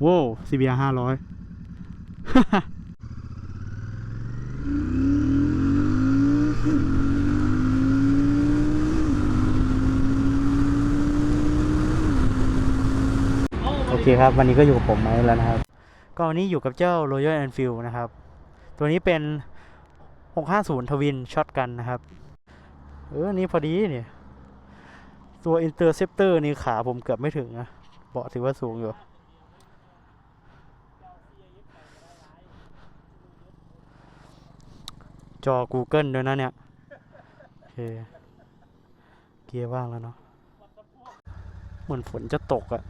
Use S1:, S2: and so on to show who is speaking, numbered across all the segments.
S1: โว้ CBR ห้าร้อยโอเคครับ วันนี้ก็อยู่กับผมไม้แล้วนะครับ ก็วันนี้อยู่กับเจ้า Royal Enfield นะครับ ตัวนี้เป็น 650 ทวินช็อตกันนะครับ เออ นี่พอดีเนี่ยตัว Interceptor นี่ขาผมเกือบไม่ถึงนะ เบาะถือว่าสูงอยู่ จอ Google ด้วยนะเนี่ย โอเค เกียร์ว่างแล้วเนาะ เหมือนฝนจะตกอะ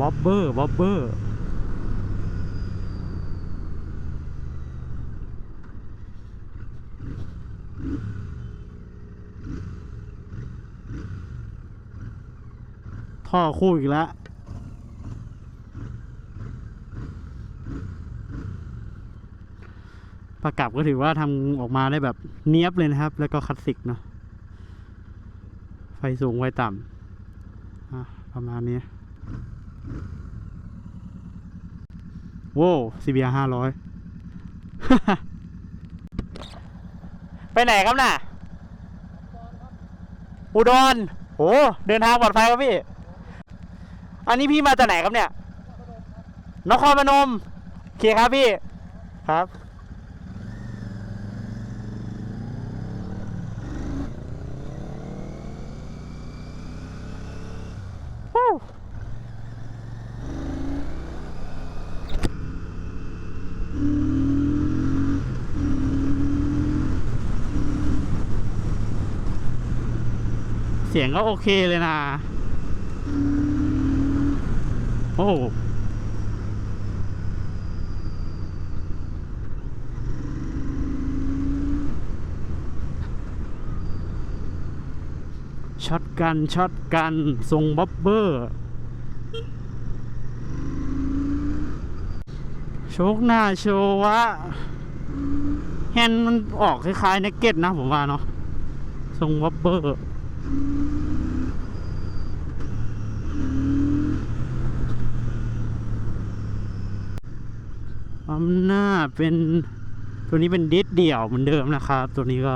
S1: บ๊อบเบอร์บ๊อบเบอร์ท่อคู่อีกแล้วประกับก็ถือว่าทำออกมาได้แบบเนี้ยบเลยนะครับ แล้วก็คลาสสิกเนาะไฟสูงไฟต่ำประมาณนี้ โว้ CBR ห้าร้อยไปไหนครับน่ะ อุดรโหเดินทางปลอดภัยครับพี่ อันนี้พี่มาจากไหนครับเนี่ย นครพนมโอเคครับพี่ ครับ สียงก็โอเคเลยนะ โอ้ช็อตกันช็อตกันทรงบ๊อบเบอร์ โชคหน้าโชวะแฮนด์มันออกคล้ายๆเนกเก็ตนะผมว่าเนาะทรงบ๊อบเบอร์ อำนาจเป็นตัวนี้เป็นดิสเดี่ยวเหมือนเดิมนะครับ ตัวนี้ก็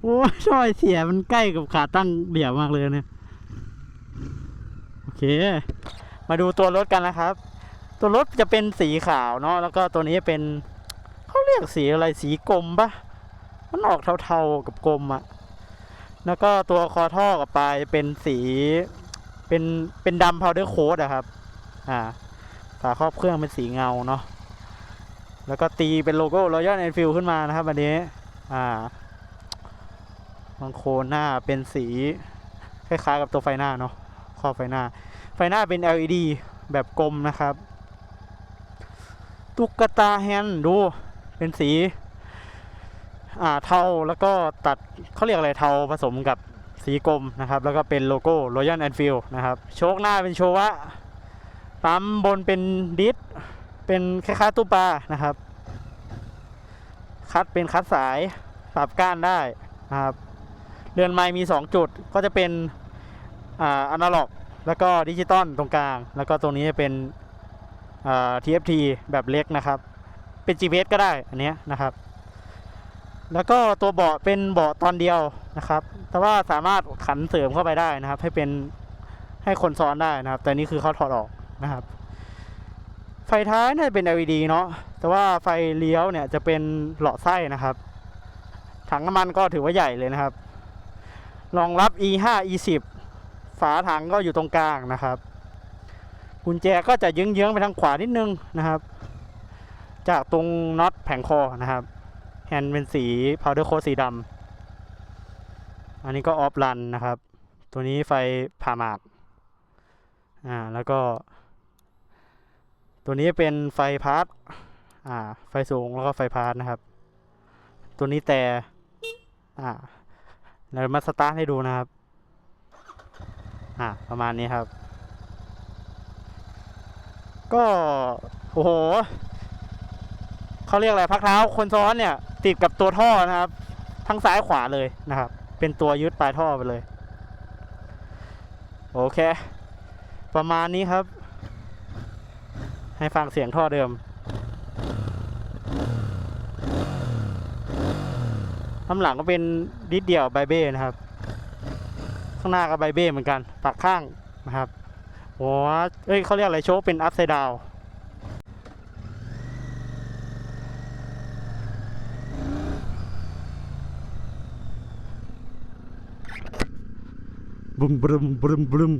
S1: โอ้ช่อยเสียมันใกล้กับขาตั้งเดี่ยวมากเลยเนี่ย โอเค มาดูตัวรถกันนะครับ ตัวรถจะเป็นสีขาวเนาะแล้วก็ตัวนี้เป็นเขาเรียกสีอะไรสีกลมปะมันออกเทาๆกับกลมอะแล้วก็ตัวคอท่อกับปลายเป็นสีเป็นเป็นดำพาวเดอร์โค้ดอะครับ อ่าฝาครอบเครื่องเป็นสีเงาเนาะ แล้วก็ตีเป็นโลโก้ Royal Enfield ขึ้นมานะครับอันนี้อ่าบางโคนหน้าเป็นสีคล้ายๆกับตัวไฟหน้าเนาะครอบไฟหน้า ไฟหน้าเป็น LED แบบกลมนะครับ ตุ๊กตาแฮนด์ดูเป็นสีอ่าเทาแล้วก็ตัดเขาเรียกอะไรเทาผสมกับสีกลมนะครับ แล้วก็เป็นโลโก้ Royal Enfield นะครับ โชคหน้าเป็นโชวะปั๊มบนเป็นดิส เป็นคล้ายๆตู้ปลานะครับ คัดเป็นคัดสายปรับก้านได้นะครับเรือนไม้มี 2 จุดก็จะเป็นอ่าอนาล็อก แล้วก็ดิจิตอลตรงกลาง แล้วก็ตรงนี้จะเป็นอ่า TFT แบบเล็กนะครับ เป็น GPS ก็ได้อันเนี้ยนะครับ แล้วก็ตัวเบาะเป็นเบาะตอนเดียวนะครับ แต่ว่าสามารถขันเสริมเข้าไปได้นะครับ ให้เป็นให้คนซ้อนได้นะครับ แต่นี่คือเขาถอดออกนะครับ ไฟท้ายน่าจะเป็น LED เนาะแต่ว่าไฟเลี้ยวเนี่ยจะเป็นหลอดไส้นะครับ ถังน้ำมันก็ถือว่าใหญ่เลยนะครับรองรับ E5 E10 ฝาถังก็อยู่ตรงกลางนะครับกุญแจก็จะเยื้องๆไปทางขวานิดนึงนะครับ จากตรงน็อตแผงคอนะครับแฮนด์เป็นสีพาวเดอร์โคสีดำอันนี้ก็ออฟรันนะครับ ตัวนี้ไฟผ่าหมากอ่าแล้วก็ ตัวนี้เป็นไฟพาร์ทอ่า ไฟสูงแล้วก็ไฟพาร์ทนะครับ ตัวนี้แต่อ่าเรามาสตาร์ทให้ดูนะครับ อ่า ประมาณนี้ครับ ก็ โอ้โหเขาเรียกอะไรพักเท้าคนซ้อนเนี่ย ติดกับตัวท่อนะครับ ทั้งซ้ายขวาเลยนะครับ เป็นตัวยึดปลายท่อไปเลย โอเค ประมาณนี้ครับ ให้ฟังเสียงท่อเดิม ข้างหลังก็เป็นดิสเดี่ยวไบเบ้นะครับ ข้างหน้าก็ไบเบ้เหมือนกันปักข้างนะครับหัวเอ้ยเขาเรียกอะไรโชคเป็นอัพไซด์ดาวบุ้มบรุมบรุมบรุม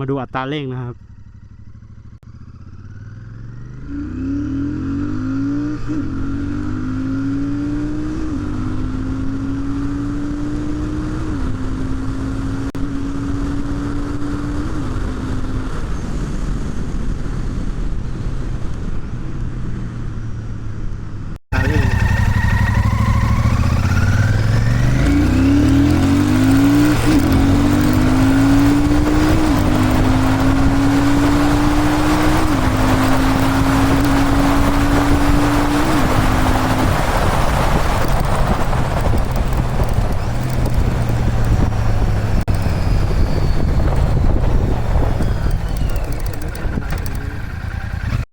S1: มาดูอัตราเร่งนะครับ